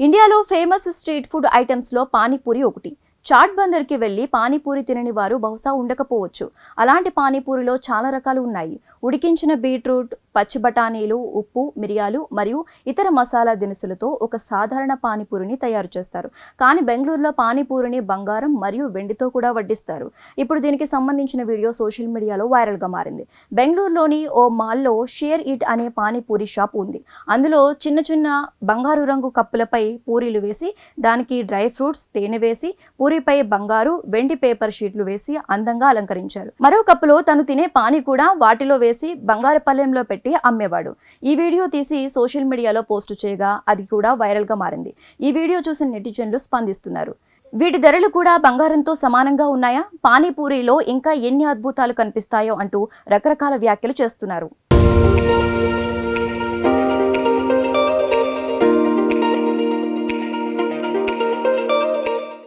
ఇండియాలో famous street food ఐటమ్స్లో పానీపూరి ఒకటి. చాట్ బందర్కి వెళ్ళి పానీపూరి తినని వారు బహుశా ఉండకపోవచ్చు. అలాంటి పానీపూరిలో చాలా రకాలు ఉన్నాయి. ఉడికించిన బీట్రూట్ పచ్చి బఠానీలు ఉప్పు మిరియాలు మరియు ఇతర మసాలా దినుసులతో ఒక సాధారణ పానీపూరిని తయారు చేస్తారు. కానీ బెంగళూరులో పానీపూరిని బంగారం మరియు వెండితో కూడా వడ్డిస్తారు. ఇప్పుడు దీనికి సంబంధించిన వీడియో సోషల్ మీడియాలో వైరల్గా మారింది. బెంగళూరులోని ఓ మాల్లో షేర్ ఇట్ అనే పానీపూరి షాప్ ఉంది. అందులో చిన్న చిన్న బంగారు రంగు కప్పులపై పూరీలు వేసి దానికి డ్రై ఫ్రూట్స్ తేనె వేసి పూరిపై బంగారు వెండి పేపర్ షీట్లు వేసి అందంగా అలంకరించారు. మరో కప్పులో తను తినే పానీ కూడా వాటిలో వేసి చేసి పల్లెంలో పెట్టి అమ్మేవాడు. ఈ వీడియో తీసి సోషల్ మీడియాలో పోస్ట్ చేయగా అది కూడా వైరల్గా మారింది. ఈ వీడియో చూసిన నెటిజన్లు స్పందిస్తున్నారు. వీటి ధరలు కూడా బంగారంతో సమానంగా ఉన్నాయా? పానీపూరిలో ఇంకా ఎన్ని అద్భుతాలు కనిపిస్తాయో అంటూ రకరకాల వ్యాఖ్యలు చేస్తున్నారు.